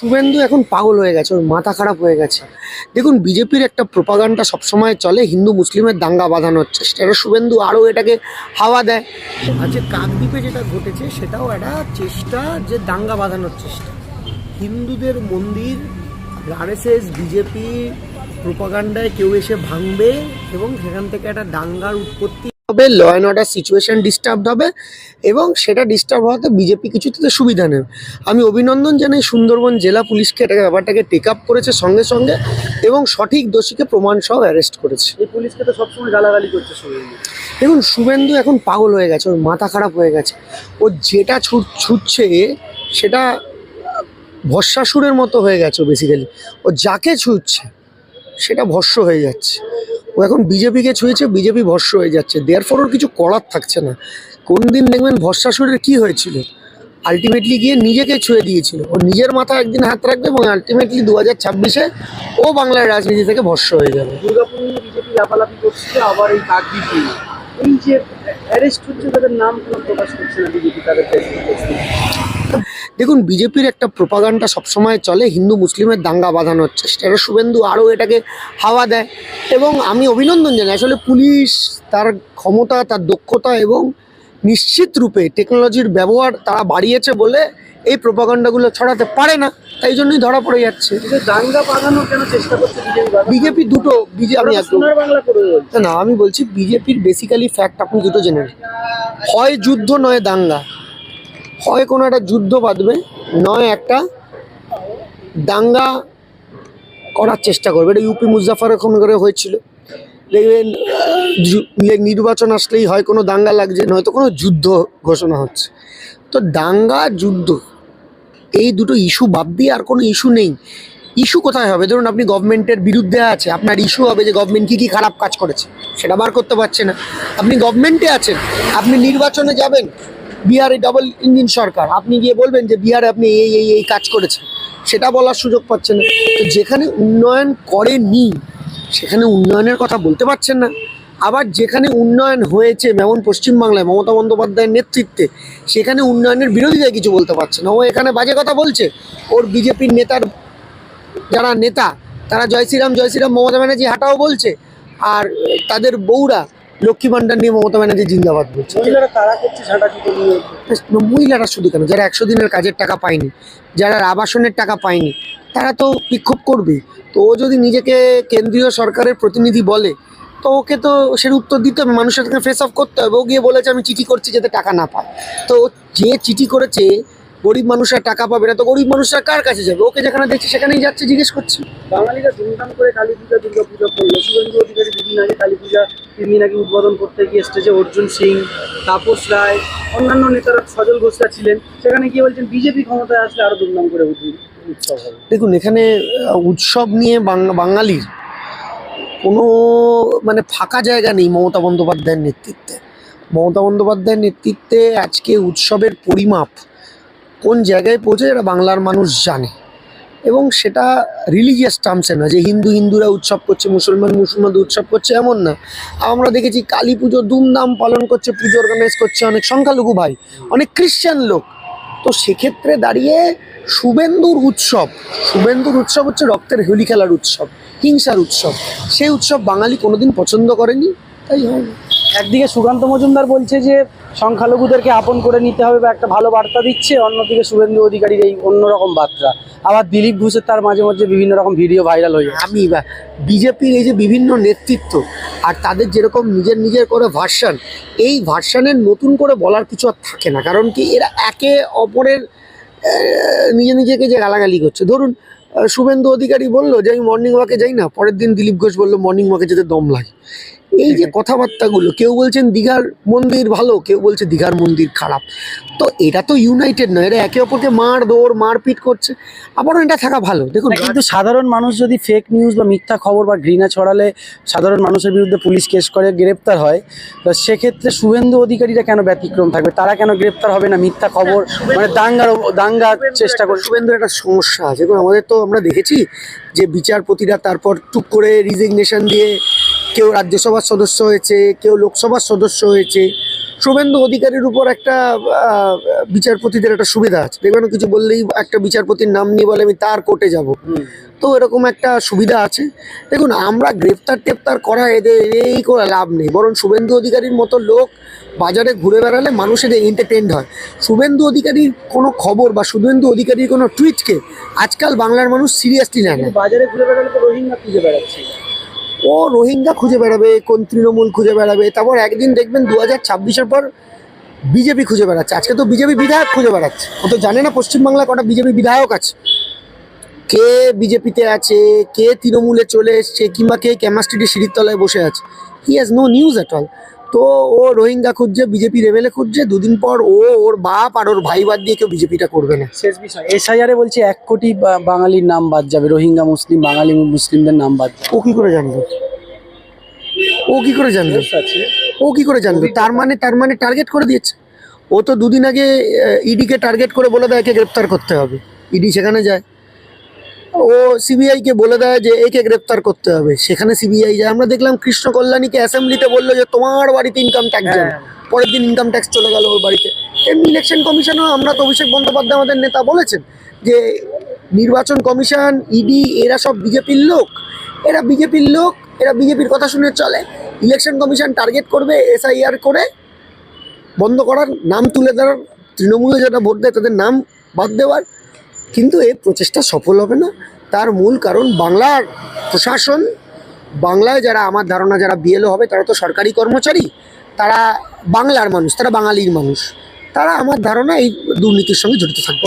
শুভেন্দু এখন পাগল হয়ে গেছে, ওর মাথা খারাপ হয়ে গেছে। দেখুন, বিজেপির একটা প্রোপাগান্ডা সবসময় চলে, হিন্দু মুসলিমের দাঙ্গা বাঁধানোর চেষ্টা। এটা শুভেন্দু আরও এটাকে হাওয়া দেয়। আজকে কাকদ্বীপে যেটা ঘটেছে, সেটাও একটা চেষ্টা যে দাঙ্গা বাঁধানোর চেষ্টা। হিন্দুদের মন্দির আরএসএস বিজেপি, প্রোপাগান্ডায় কেউ এসে ভাঙবে এবং সেখান থেকে একটা দাঙ্গার উৎপত্তি হবে law and order situation disturb হবে এবং সেটা ডিস্টার্ব হওয়াতে বিজেপি কিছুতে সুবিধা নেবে আমি অভিনন্দন জানাই সুন্দরবন জেলা পুলিশকে এটাকে ব্যাপারটাকে টেক আপ করেছে সঙ্গে সঙ্গে এবং সঠিক দোষীকে প্রমাণ সহ অ্যারেস্ট করেছে। এই পুলিশকে তো সবসময় গালাগালি করছে দেখুন শুভেন্দু এখন পাগল হয়ে গেছে ওর মাথা খারাপ হয়ে গেছে। ও যেটা ছুট ছুটছে সেটা ভস্মাসুরের মতো হয়ে গেছে বেসিক্যালি ও যাকে ছুটছে সেটা ভস্য হয়ে যাচ্ছে। ও এখন বিজেপিকে ছুঁয়েছে, বিজেপি ভস্য হয়ে যাচ্ছে। দেয়ার ফর ওর কিছু করার থাকছে না। কোন দিন দেখবেন ভস্মাসুরের কি হয়েছিল? আলটিমেটলি গিয়ে নিজেকে ছুঁয়ে দিয়েছিল। ও নিজের মাথা একদিন হাত রাখবে এবং আলটিমেটলি দু হাজার ছাব্বিশে ও বাংলার রাজনীতি থেকে ভস্য হয়ে যাবে। আবার এই যে অ্যারেস্ট হচ্ছে, তাদের প্রকাশ দেখুন বিজেপির একটা প্রোপাগান্ডা সবসময় চলে হিন্দু মুসলিমের দাঙ্গা বাঁধানোর চেষ্টা। এটা শুভেন্দু আরও এটাকে হাওয়া দেয়। এবং আমি অভিনন্দন জানাই আসলে পুলিশ তার ক্ষমতা তার দক্ষতা এবং নিশ্চিত রূপে টেকনোলজির ব্যবহার তারা বাড়িয়েছে বলে এই প্রোপাগান্ডাগুলো ছড়াতে পারে না। তাই জন্যই ধরা পড়ে যাচ্ছে। যে দাঙ্গা বাঁধানোর কেন চেষ্টা করছে বিজেপি বিজেপি দুটো বিজে আমি একদম সোনার বাংলা করে বলছে। না, আমি বলছি বিজেপির বেসিক্যালি ফ্যাক্ট আপনি দুটো জেনে হয় যুদ্ধ নয় দাঙ্গা। হয় কোনো একটা যুদ্ধ বাঁধবে, নয় একটা দাঙ্গা করার চেষ্টা করবে। এটা ইউপি মুজাফার এখন করে হয়েছিল। নির্বাচন আসলেই হয়, কোনো দাঙ্গা লাগছে নয়তো কোনো যুদ্ধ ঘোষণা হচ্ছে। তো দাঙ্গা, যুদ্ধ, এই দুটো ইস্যু বাদ দিয়ে আর কোনো ইস্যু নেই। ইস্যু কোথায় হবে? ধরুন আপনি গভর্নমেন্টের বিরুদ্ধে আছে, আপনার ইস্যু হবে যে গভর্নমেন্ট কী কী খারাপ কাজ করেছে, সেটা বার করতে পারছে না। আপনি গভর্নমেন্টে আছেন, আপনি নির্বাচনে যাবেন বিহারে ডাবল ইঞ্জিন সরকার। আপনি গিয়ে বলবেন যে, বিহারে আপনি এই এই এই কাজ করেছেন। সেটা বলার সুযোগ পাচ্ছেন না। তো যেখানে উন্নয়ন করেনি, সেখানে উন্নয়নের কথা বলতে পারছেন না। আবার যেখানে উন্নয়ন হয়েছে, যেমন পশ্চিমবাংলায় মমতা বন্দ্যোপাধ্যায়ের নেতৃত্বে, সেখানে উন্নয়নের বিরোধিতায় কিছু বলতে পারছে না। ও এখানে বাজে কথা বলছে। ওর বিজেপির নেতার যারা নেতা, তারা জয় শ্রীরাম জয় শ্রীরাম মমতা ব্যানার্জি হাঁটাও বলছে। আর তাদের বউরা লক্ষ্মী ভান্ডার নিয়ে মমতা ব্যানার্জি জিন্দাবাদ বলছে। মহিলারা তারা করছে মহিলারা শুধু কেন? যারা একশো দিনের কাজের টাকা পায়নি যারা আবাসনের টাকা পায়নি তারা তো বিক্ষোভ করবে। তো ও যদি নিজেকে কেন্দ্রীয় সরকারের প্রতিনিধি বলে তো ওকে তো সের উত্তর দিতে হবে। মানুষের ফেস অফ করতে হবে। ও গিয়ে বলেছে আমি চিঠি করছি যাতে টাকা না পায়। তো যে চিঠি করেছে গরিব মানুষরা টাকা পাবে না তো গরিব মানুষরা কার কাছে যাবে? ওকে যেখানে দেখছে সেখানেই যাচ্ছে জিজ্ঞেস করছে। বাঙালিরা ধুমধাম করে কালী পূজা দুর্গা পূজা করল। শুভেন্দু অধিকারী দুদিন আগে কালী পূজা তিনি নাকি উদ্বোধন করতে গিয়ে স্টেজে অর্জুন সিং তাপস রায় অন্যান্য নেতারা সজল ঘোষরা ছিলেন। সেখানে গিয়ে বলছেন বিজেপি ক্ষমতায় আসলে আরও ধুমধাম করে উঠবে। উৎসব হবে। দেখুন এখানে উৎসব নিয়ে বাঙালির কোনো মানে ফাঁকা জায়গা নেই মমতা বন্দ্যোপাধ্যায়ের নেতৃত্বে। মমতা বন্দ্যোপাধ্যায়ের নেতৃত্বে আজকে উৎসবের পরিমাপ কোন জায়গায় পৌঁছে এটা বাংলার মানুষ জানে। এবং সেটা রিলিজিয়াস টার্মসে না যে হিন্দু হিন্দুরা উৎসব করছে, মুসলমান মুসলমানদের উৎসব করছে এমন না। আমরা দেখেছি কালী পুজো ধুমধাম পালন করছে, পুজো অর্গানাইজ করছে অনেক সংখ্যালঘু ভাই, অনেক খ্রিশ্চান লোক। তো সেক্ষেত্রে দাঁড়িয়ে শুভেন্দুর উৎসব শুভেন্দুর উৎসব হচ্ছে রক্তের হোলি খেলার উৎসব, হিংসার উৎসব। সেই উৎসব বাঙালি কোনোদিন পছন্দ করেনি, তাই হয়। একদিকে সুকান্ত মজুমদার বলছে যে সংখ্যালঘুদেরকে আপন করে নিতে হবে বা একটা ভালো বার্তা দিচ্ছে, অন্যদিকে শুভেন্দু অধিকারীর এই অন্যরকম বার্তা। আবার দিলীপ ঘোষের তার মাঝে মাঝে বিভিন্ন রকম ভিডিও ভাইরাল হয়ে আমি বা বিজেপির এই যে বিভিন্ন নেতৃত্ব আর তাদের যেরকম নিজের নিজের করে ভার্সান, এই ভার্সানের নতুন করে বলার কিছু আর থাকে না। কারণ কি এরা একে অপরের নিজে নিজেকে যে গালাগালি করছে। ধরুন শুভেন্দু অধিকারী বলল যে, আমি মর্নিং ওয়াকে যাই না। পরের দিন দিলীপ ঘোষ বলল মর্নিং ওয়াকে যেতে দম লাগে। এই যে কথাবার্তাগুলো কেউ বলছেন দীঘার মন্দির ভালো কেউ বলছে দীঘার মন্দির খারাপ। তো এটা তো ইউনাইটেড নয় এরা একে অপরকে মার দৌড় মারপিট করছে আবারও এটা থাকা ভালো। দেখুন কিন্তু সাধারণ মানুষ যদি ফেক নিউজ বা মিথ্যা খবর বা ঘৃণা ছড়ালে সাধারণ মানুষের বিরুদ্ধে পুলিশ কেস করে গ্রেপ্তার হয় তো সেক্ষেত্রে শুভেন্দু অধিকারীরা কেন ব্যতিক্রম থাকবে? তারা কেন গ্রেপ্তার হবে না মিথ্যা খবর? মানে দাঙ্গার দাঙ্গার চেষ্টা করে শুভেন্দুর একটা সমস্যা আছে। আমাদের তো আমরা দেখেছি যে বিচারপতিরা তারপর টুক করে রিজিগনেশন দিয়ে কেউ রাজ্যসভার সদস্য হয়েছে কেউ লোকসভার সদস্য হয়েছে। শুভেন্দু অধিকারীর উপর একটা বিচারপতিদের একটা সুবিধা আছে। দেখবেন কিছু বললেই একটা বিচারপতির নাম নিয়ে বলে আমি তার কোর্টে যাব। তো এরকম একটা সুবিধা আছে। দেখুন আমরা গ্রেপ্তার টেপ্তার করা এদের এই করে লাভ নেই। বরং শুভেন্দু অধিকারীর মতো লোক বাজারে ঘুরে বেড়ালে মানুষের এন্টারটেন্ড হয়। শুভেন্দু অধিকারীর কোনো খবর বা শুভেন্দু অধিকারীর কোনো টুইটকে আজকাল বাংলার মানুষ সিরিয়াসলি নেয় না। বাজারে ঘুরে বেড়ালে তো রোহিঙ্গা খুঁজে বেড়াচ্ছে। ও রোহিঙ্গা খুঁজে বেড়াবে, কোন তৃণমূল খুঁজে বেড়াবে। তারপর একদিন দেখবেন দু হাজার ছাব্বিশের পর বিজেপি খুঁজে বেড়াচ্ছে। আজকে তো বিজেপি বিধায়ক খুঁজে বেড়াচ্ছে। ও তো জানে না পশ্চিমবাংলায় কটা বিজেপি বিধায়ক আছে। কে বিজেপিতে আছে, কে তৃণমূলে চলে এসছে, কিংবা কে ক্যামাস্ট্রিটি সিঁড়ির তলায় বসে আছে। He has no news at all তো ও রোহিঙ্গা খুঁজছে বিজেপি রেবেলে খুঁজছে দুদিন পর ও ওর বাপ আর ওর ভাই বাদ দিয়ে কেউ বিজেপিটা করবে না। শেষ বিষয় এসআইআরে বলছে এক কোটি বাঙালির নাম বাদ যাবে রোহিঙ্গা মুসলিম বাঙালি মুসলিমদের নাম বাদ ও কি করে জানবে? ও কি করে জানবে? ও কি করে জানবে? তার মানে তার মানে টার্গেট করে দিয়েছে। ও তো দুদিন আগে ইডিকে টার্গেট করে বলে দেয় একে গ্রেপ্তার করতে হবে। ইডি সেখানে যায়। ও সিবিআইকে বলে দেয় যে একে গ্রেপ্তার করতে হবে। সেখানে সিবিআই যায়। আমরা দেখলাম কৃষ্ণ কল্যাণীকে অ্যাসেম্বলিতে বলল যে তোমার বাড়িতে ইনকাম ট্যাক্স যাবে পরের দিন ইনকাম ট্যাক্স চলে গেল ওর বাড়িতে। এমনি ইলেকশন কমিশনও আমরা তো অভিষেক বন্দ্যোপাধ্যায় আমাদের নেতা বলেছেন যে নির্বাচন কমিশন ইডি এরা সব বিজেপির লোক। এরা বিজেপির লোক এরা বিজেপির কথা শুনে চলে। ইলেকশন কমিশন টার্গেট করবে এসআইআর করে বন্ধ করার নাম তুলে দেওয়ার তৃণমূলে যারা ভোট দেয় তাদের নাম বাদ দেওয়ার কিন্তু এই প্রচেষ্টা সফল হবে না। তার মূল কারণ বাংলার প্রশাসন, বাংলায় যারা আমার ধারণা যারা বিএলও হবে, তারা তো সরকারি কর্মচারী, তারা বাংলার মানুষ, তারা বাঙালির মানুষ। তারা আমার ধারণা এই দুর্নীতির সঙ্গে জড়িত থাকবে।